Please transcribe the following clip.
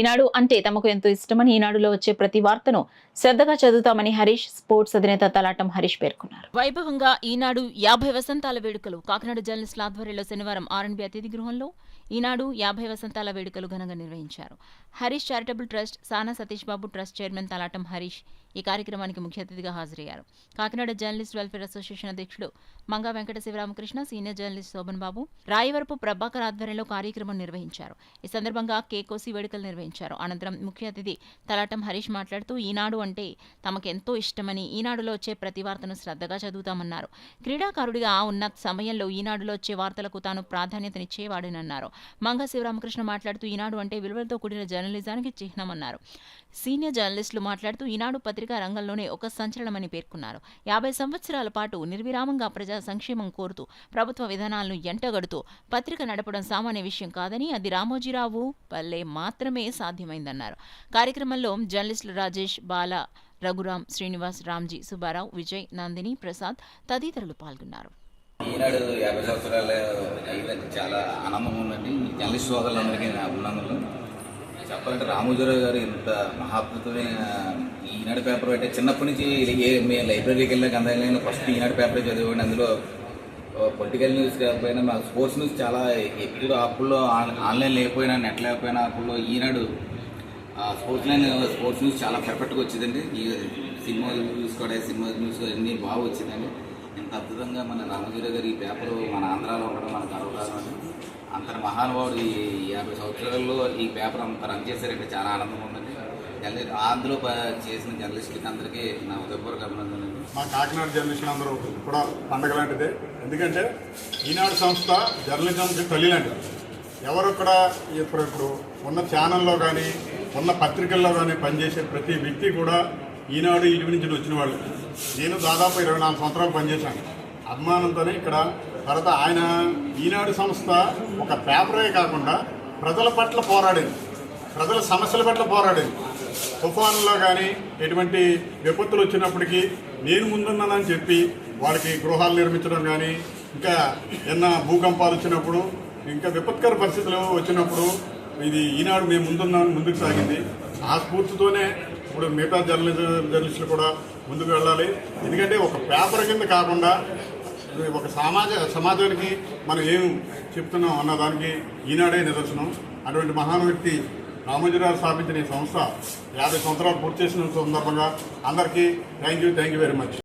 ఈనాడు అంటే తమకు ఎంతో ఇష్టమని ఈనాడులో వచ్చే ప్రతి వార్తను శ్రద్ధగా చదువుతామని హరీష్ స్పోర్ట్స్ అధినేత తలాటం హరీష్ పేర్కొన్నారు. వైభవంగా ఈనాడు యాభై వసంతాల వేడుకలు. కాకినాడ జర్నలిస్టుల ఆధ్వర్యంలో శనివారం ఆర్ఎన్బి అతిథి గృహంలో ఈనాడు యాభై వసంతాల వేడుకలు ఘనంగా నిర్వహించారు. Harish charitable trust Sana Satish Babu trust chairman Talatam Harish ఈ కార్యక్రమానికి ముఖ్య అతిథిగా హాజరయ్యారు. కాకినాడ జర్నలిస్ట్ వెల్ఫేర్ అసోసియేషన్ అధ్యక్షుడు మంగా వెంకట శివరామకృష్ణ సీనియర్ జర్నలిస్ట్ శోభన్ బాబు రాయవరపు ప్రభాకర్ ఆధ్వర్యంలో కార్యక్రమం నిర్వహించారు. ఈ సందర్భంగా కేకోసి వేడుకలు నిర్వహించారు. అనంతరం ముఖ్య అతిథి తలాటం హరీష్ మాట్లాడుతూ ఈనాడు అంటే తమకెంతో ఇష్టమని ఈనాడులో వచ్చే ప్రతి వార్తను శ్రద్ధగా చదువుతామన్నారు. క్రీడాకారుడిగా ఉన్న సమయంలో ఈనాడులో వచ్చే వార్తలకు తాను ప్రాధాన్యతనిచ్చేవాడనన్నారు. మంగ శివరామకృష్ణ మాట్లాడుతూ ఈనాడు అంటే విలువలతో కూడిన జర్నలిజానికి చిహ్నమన్నారు. సీనియర్ జర్నలిస్టులు మాట్లాడుతూ ఈనాడు పత్రికా రంగంలోనే ఒక సంచలనమని పేర్కొన్నారు. యాభై సంవత్సరాల పాటు నిర్విరామంగా ప్రజా సంక్షేమం కోరుతూ ప్రభుత్వ విధానాలను ఎంటగడుతూ పత్రిక నడపడం సామాన్య విషయం కాదని అది రామోజీరావు వల్లే మాత్రమే సాధ్యమైందన్నారు. కార్యక్రమంలో జర్నలిస్టులు రాజేష్ బాల రఘురాం శ్రీనివాస్ రామ్జీ సుబ్బారావు విజయ్ నందిని ప్రసాద్ తదితరులు పాల్గొన్నారు. ఈనాడు యాభై సంవత్సరాలు చాలా ఆనందంగా ఉందండి. జర్నలిస్ట్ సోదరులందరికీ అభినందనలు. చెప్పాలంటే రామోజీరావు గారు ఇంత మహాద్భుతమైన ఈనాడు పేపర్ అంటే చిన్నప్పటి నుంచి ఏ మేము లైబ్రరీకి వెళ్ళాక అందరికీ ఫస్ట్ ఈనాడు పేపర్ చదివండి అందులో పొలిటికల్ న్యూస్ కాకపోయినా మాకు స్పోర్ట్స్ న్యూస్ చాలా ఎప్పుడు అప్పుల్లో ఆన్- ఆన్లైన్ లేకపోయినా నెట్ లేకపోయినా అప్పుల్లో Eenadu sports line sports news చాలా పర్ఫెక్ట్గా వచ్చిందండి. ఈ సినిమా న్యూస్ కూడా సినిమా న్యూస్ అన్నీ బాగా వచ్చిందండి. ఇంత అద్భుతంగా మన రామగిరి గారి ఈ పేపర్ మన ఆంధ్రాలో ఉండడం మన గర్వకారణం అంతటి మహానుభావుడు ఈ యాభై సంవత్సరాల్లో ఈ పేపర్ అంత రన్ చేశారంటే చాలా ఆనందంగా ఉందండి. జర్నలిస్ట్ అందులో చేసిన జర్నలిస్టులకి అందరికీ నా ఉదయపూర్వక అభినందనలు. మా కాకినాడ జర్నలిస్టులు అందరూ కూడా పండగ లాంటిదే. ఎందుకంటే ఈనాడు సంస్థ జర్నలిజంకి తల్లి లాంటిది. ఎవరు కూడా ఇప్పుడు ఇప్పుడు ఉన్న ఛానల్లో కానీ ఉన్న పత్రికల్లో కానీ పనిచేసే ప్రతి వ్యక్తి కూడా ఈనాడు ఇటు నుంచి వచ్చిన వాళ్ళు. నేను దాదాపు ఇరవై నాలుగు సంవత్సరాలు పనిచేశాను. అభిమానంతోనే ఇక్కడ తర్వాత ఆయన ఈనాడు సంస్థ ఒక పేపరే కాకుండా ప్రజల పట్ల పోరాడింది. ప్రజల సమస్యల పట్ల పోరాడింది. తుఫాన్లో కానీ ఎటువంటి విపత్తులు వచ్చినప్పటికీ నేను ముందున్నానని చెప్పి వాళ్ళకి గృహాలు నిర్మించడం కానీ ఇంకా ఎన్న భూకంపాలు వచ్చినప్పుడు ఇంకా విపత్కర పరిస్థితులు వచ్చినప్పుడు ఇది ఈనాడు మేము ముందున్నాం ముందుకు సాగింది. ఆ స్ఫూర్తితోనే ఇప్పుడు మిగతా జర్నలిజం జర్నలిస్టులు కూడా ముందుకు వెళ్ళాలి. ఎందుకంటే ఒక పేపర్ కింద కాకుండా ఒక సమాజ సమాజానికి మనం ఏం చెప్తున్నాం అన్న దానికి ఈనాడే నిదర్శనం. అటువంటి మహాన్ వ్యక్తి రామోజీరావు స్థాపించిన ఈ సంస్థ యాభై సంవత్సరాలు పూర్తి చేసిన సందర్భంగా అందరికీ thank you thank you very much